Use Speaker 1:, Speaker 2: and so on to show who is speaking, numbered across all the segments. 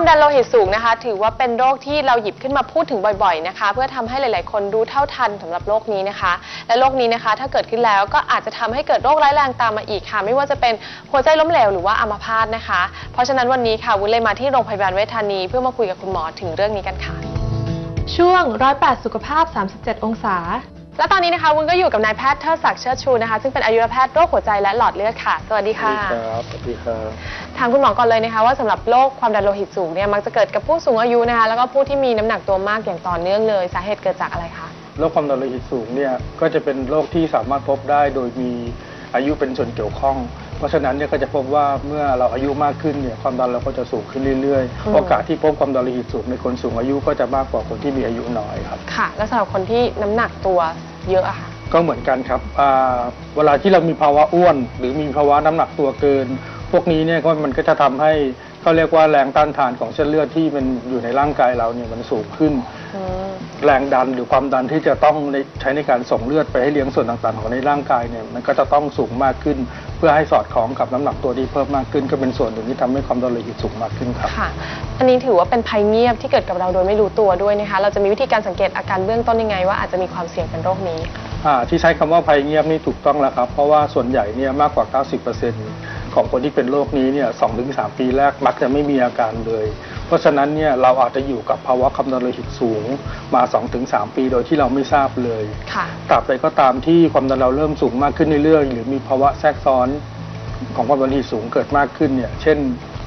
Speaker 1: ความดันโลหิตสูงนะคะ ถือว่าเป็นโรคที่เราหยิบขึ้นมาพูดถึงบ่อยๆนะคะ เพื่อทำให้หลาย ๆ คนรู้เท่าทันสำหรับโรคนี้นะคะ และโรคนี้นะคะ ถ้าเกิดขึ้นแล้วก็อาจจะทำให้เกิดโรคร้ายแรงตามมาอีกค่ะ ไม่ว่าจะเป็นหัวใจล้มเหลวหรือว่าอัมพาตนะคะ เพราะฉะนั้นวันนี้ค่ะวุ้นเลยมาที่โรงพยาบาลเวชธานีเพื่อมาคุยกับคุณหมอถึงเรื่องนี้กันค่ะ ช่วงร้อยแปดสุขภาพ 37 องศา และตอนนี้นะคะวุ้นก็อยู่กับนายแพทย์เทิดศักดิ์เชิดชูนะคะ ซึ่งเป็นอายุรแพทย์โรคหัวใจและหลอดเลือดค่ะ สวัสดี
Speaker 2: สวัส
Speaker 1: ค่ะ
Speaker 2: ดีครับสวัสดีครับ
Speaker 1: ถามคุณหมอก่อนเลยนะคะว่าสำหรับโรคความดันโลหิตสูงเนี่ยมักจะเกิดกับผู้สูงอายุนะคะ แล้วก็ผู้ที่มีน้ำหนักตัวมากอย่างต่อเนื่องเลย สาเหตุเกิดจากอะไรคะ
Speaker 2: โรคความดันโลหิตสูงเนี่ยก็จะเป็นโรคที่สามารถพบได้โดยมีอายุเป็นส่วนเกี่ยวข้อง เพราะฉะนั้นเนี่ยก็จะพบว่าเมื่อเราอายุมากขึ้นเนี่ยความดันเราก็จะสูงขึ้นเรื่อย
Speaker 1: อืม
Speaker 2: ๆ โอกาสที่พบความดันโลหิตสูงในคนสูงอายุก็จะมากกว่าคนที่มีอายุน้อยครับ
Speaker 1: ค่ะ แล้วสำหรับคนที่น้ำหนักตัว เยอะอะค่ะ
Speaker 2: ก็เหมือนกันครับอ่าเวลาที่เรามีภาวะอ้วน หรือมีภาวะน้ำหนักตัวเกิน พวกนี้เนี่ยก็มันก็จะทำให้เขาเรียกว่าแรงต้านทานของเส้นเลือดที่มันอยู่ในร่างกายเราเนี่ยมันสูงขึ้น
Speaker 1: อืม
Speaker 2: แรงดันหรือความดันที่จะต้องในใช้ในการส่งเลือดไปให้เลี้ยงส่วนต่างๆ ของในร่างกายเนี่ยมันก็จะต้องสูงมากขึ้นเพื่อให้สอดคล้องกับน้ำหนักตัวที่เพิ่มมากขึ้น ก็เป็นส่วนหนึ่งที่ทำให้ความดันโลหิตสูงมากขึ้นครับ
Speaker 1: ค่ะ อันนี้ถือว่าเป็นภัยเงียบที่เกิดกับเราโดยไม่รู้ตัวด้วยนะคะ เราจะมีวิธีการสังเกตอาการเบื้องต้นยังไงว่าอาจจะมีความเสี่ยงเป็นโรคนี้
Speaker 2: อ่าที่ใช้คำว่าภัยเงียบนี่ถูกต้องแล้วครับ เพราะว่าส่วนใหญ่เนี่ยมากกว่า 90% ของคนที่เป็นโรคนี้เนี่ยสองถึงสามปีแรกมักจะไม่มีอาการเลย เพราะฉะนั้นเนี่ยเราอาจจะอยู่กับภาวะความดันโลหิตสูง มา2-3ปีโดยที่เราไม่ทราบเลย
Speaker 1: ค่ะ
Speaker 2: ตราบใดก็ตามที่ความดันเราเริ่มสูงมากขึ้นเรื่อยๆหรือมีภาวะแทรกซ้อนของความดันโลหิตสูงเกิดมากขึ้นเนี่ยเช่น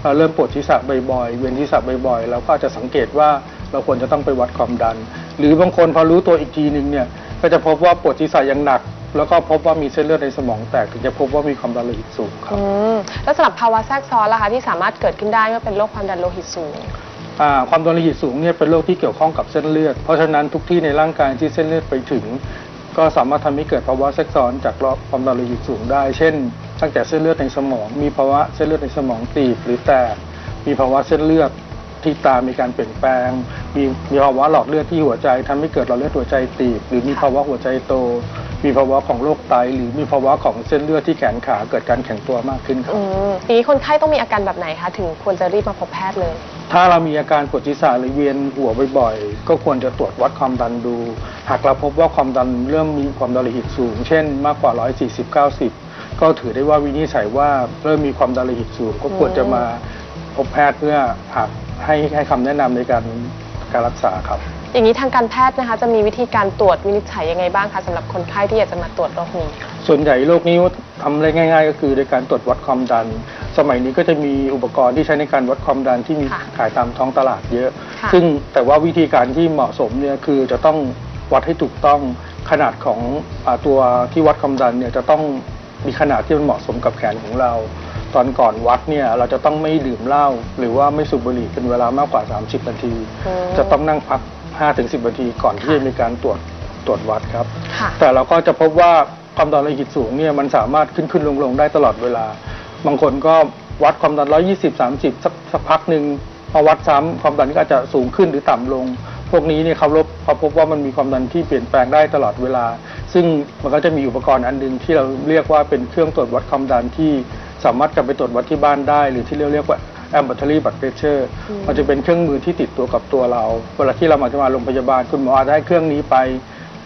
Speaker 2: เราเริ่มปวดศีรษะบ่อยๆ เวียนศีรษะบ่อยๆ เราก็อาจจะสังเกตว่าเราควรจะต้องไปวัดความดัน หรือบางคนพอรู้ตัวอีกทีหนึ่งเนี่ยก็จะพบว่าปวดศีรษะยังหนัก แล้วก็พบว่ามีเส้นเลือดในสมองแตกถึงจะพบว่ามีความดันโลหิตสูงครับ
Speaker 1: อืมแล้วสำหรับภาวะแทรกซ้อนล่ะคะที่สามารถเกิดขึ้นได้เมื่อเป็นโรคความดันโลหิตสูง
Speaker 2: อ่าความดันโลหิตสูงเนี่ยเป็นโรคที่เกี่ยวข้องกับเส้นเลือด เพราะฉะนั้นทุกที่ในร่างกายที่เส้นเลือดไปถึง ก็สามารถทำให้เกิดภาวะแทรกซ้อนจากโรคความดันโลหิตสูงได้ เช่น ตั้งแต่เส้นเลือดในสมอง มีภาวะเส้นเลือดในสมองตีบหรือแตก มีภาวะเส้นเลือดที่ตามีการเปลี่ยนแปลง มีมีภาวะหลอดเลือดที่หัวใจทำให้เกิดหลอดเลือดหัวใจตีบ หรือมี
Speaker 1: ค่ะ
Speaker 2: ภาวะหัวใจโต มีภาวะของโรคไต หรือมีภาวะของเส้นเลือดที่แขนขาเกิดการแข็งตัวมากขึ้นครับ
Speaker 1: อืมทีนี้คนไข้ต้องมีอาการแบบไหนคะ ถึงควรจะรีบมาพบแพทย์เลยถ้
Speaker 2: ถ้าเรามีอาการปวดศีรษะหรือเวียนหัวบ่อยๆ ก็ควรจะตรวจวัดความดันดู หากเราพบว่าความดันเริ่มมีความดันโลหิตสูง เช่น มากกว่า 140-90 ก็ถือได้ว่าวินิจฉัยว่าเริ่มมีความดันโลหิตสูง ก็ควรจะมาพบแพทย์เพื่อหากให้ให้คำแนะนำในการการรักษาครับ
Speaker 1: อย่างนี้ทางการแพทย์นะคะจะมีวิธีการตรวจวินิจฉัยยังไงบ้างคะสำหรับคนไข้ที่อยากจะมาตรวจโรคนี้
Speaker 2: ส่วนใหญ่โรคนี้ทำได้ง่าย ๆ ก็คือโดยการตรวจวัดความดัน สมัยนี้ก็จะมีอุปกรณ์ที่ใช้ในการวัดความดันที่มี
Speaker 1: ค่ะ
Speaker 2: ขายตามท้องตลาดเยอะ
Speaker 1: ค่ะ
Speaker 2: ซึ่งแต่ว่าวิธีการที่เหมาะสมเนี่ยคือจะต้องวัดให้ถูกต้องขนาดของอาตัวที่วัดความดันเนี่ยจะต้องมีขนาดที่มันเหมาะสมกับแขนของเรา ตอนก่อนวัดเนี่ยเราจะต้องไม่ดื่มเหล้าหรือว่าไม่สูบบุหรี่เป็นเวลามากกว่า 30 นาที
Speaker 1: อืม
Speaker 2: จะต้องนั่งพัก 5-10นาทีก่อนที่จะมีการตรวจตรวจวัดครับ
Speaker 1: ค่ะ
Speaker 2: แต่เราก็จะพบว่าความดันโลหิตสูงเนี่ยมันสามารถขึ้นขึ้นลงลงได้ตลอดเวลา บางคนก็วัดความดัน 120 30 สักสักพักหนึ่งพอวัดซ้ำความดันก็อาจจะสูงขึ้นหรือต่ำลง พวกนี้เนี่ยเขาพบเขาพบว่ามันมีความดันที่เปลี่ยนแปลงได้ตลอดเวลา ซึ่งมันก็จะมีอุปกรณ์อันหนึงที่เราเรียกว่าเป็นเครื่องตรวจวัดความดันที่สามารถกลับไปตรวจวัดที่บ้านได้ หรือที่เรียก เรียกว่า ambulatory blood pressure
Speaker 1: อืม
Speaker 2: มันจะเป็นเครื่องมือที่ติดตัวกับตัวเรา เวลาที่เรามาจะมาโรงพยาบาลคุณหมออาจจะให้เครื่องนี้ไป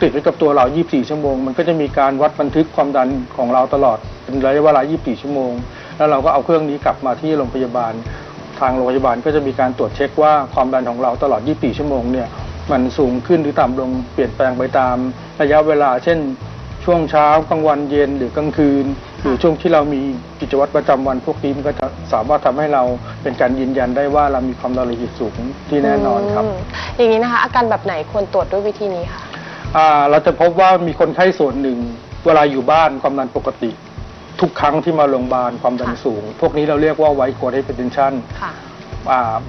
Speaker 2: ติดไว้กับตัวเรา 24 ชั่วโมง มันก็จะมีการวัดบันทึกความดันของเราตลอดเป็นระยะเวลา 24 ชั่วโมง แล้วเราก็เอาเครื่องนี้กลับมาที่โรงพยาบาล ทางโรงพยาบาลก็จะมีการตรวจเช็คว่าความดันของเราตลอด 24 ชั่วโมงเนี่ยมันสูงขึ้นหรือต่ำลงเปลี่ยนแปลงไปตามระยะเวลา เช่น ช่วงเช้ากลางวันเย็นหรือกลางคืน หรือช่วงที่เรามีกิจวัตรประจำวันพวกนี้มันก็จะสามารถทำให้เราเป็นการยืนยันได้ว่าเรามีความดันโลหิตสูงที่แน่นอนครับ
Speaker 1: มอย่างนี้นะคะอาการแบบไหนควรตรวจด้วยวิธีนี้คะ
Speaker 2: อ่าเราจะพบว่ามีคนไข้ส่วนหนึ่งเวลาอยู่บ้านความดันปกติ ทุกครั้งที่มาโรงพยาบาลความดัน
Speaker 1: ค่ะ
Speaker 2: สูง พวกนี้เราเรียกว่าไวโคดไฮเปอร์เทนชัน
Speaker 1: ค่ะ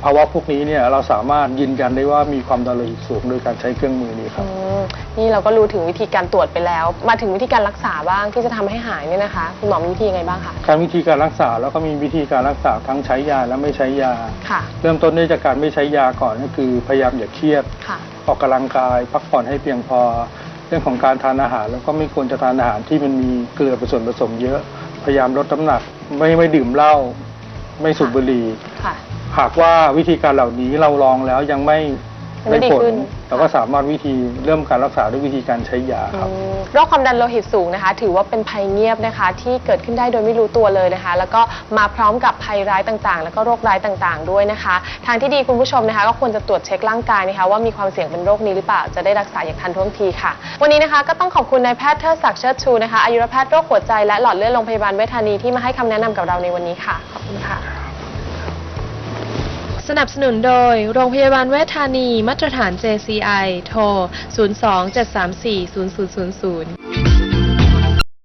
Speaker 2: ภาวะพวกนี้เนี่ยเราสามารถยืนยันได้ว่ามีความดันโลหิตสูงโดยการใช้เครื่องมือนี้ค
Speaker 1: อื
Speaker 2: รับ
Speaker 1: มนี่เราก็รู้ถึงวิธีการตรวจไปแล้ว มาถึงวิธีการรักษาบ้างที่จะทำให้หายเนี่ยนะคะคุณหมอมีวิธียังไงบ้างคะ
Speaker 2: การวิธีการรักษาแล้วก็มีวิธีการรักษาทั้งใช้ยาและไม่ใช้ยา
Speaker 1: ค่ะ
Speaker 2: เริ่มต้นด้วยจากการไม่ใช้ยาก่อนก็คือพยายามอย่าเครียด
Speaker 1: ค่ะ
Speaker 2: ออกกำลังกาย พักผ่อนให้เพียงพอ เรื่องของการทานอาหาร แล้วก็ไม่ควรจะทานอาหารที่มันมีเกลือเป็นส่วนผสมเยอะ พยายามลดน้ำหนัก ไม่ไม่ดื่มเหล้าไม่สูบบุหรี่
Speaker 1: ค่ะ
Speaker 2: หากว่าวิธีการเหล่านี้เราลองแล้วยังไม่
Speaker 1: ยังไม่ดี
Speaker 2: ผล
Speaker 1: ขึ้น
Speaker 2: เราก็สามารถวิธีเริ่มการรักษาด้วยวิธีการใช้ยาครับ
Speaker 1: อืมโรคความดันโลหิตสูงนะคะ ถือว่าเป็นภัยเงียบนะคะ ที่เกิดขึ้นได้โดยไม่รู้ตัวเลยนะคะ แล้วก็มาพร้อมกับภัยร้ายต่างๆ แล้วก็โรคร้ายต่างๆ ด้วยนะคะ ทางที่ดีคุณผู้ชมนะคะ ก็ควรจะตรวจเช็คร่างกายนะคะ ว่ามีความเสี่ยงเป็นโรคนี้หรือเปล่าจะได้รักษาอย่างทันท่วงทีค่ะ วันนี้นะคะก็ต้องขอบคุณนายแพทย์เทิดศักดิ์เชิดชูนะคะอายุรแพทย์โรคหัวใจและหลอดเลือดโรงพยาบาลเวชธานีที่มาให้คำแนะนำกับเราในวันนี้ค่ะขอบคุณค่ะ สนับสนุนโดย โรงพยาบาลเวชธานีมาตรฐาน JCI โทร 027340000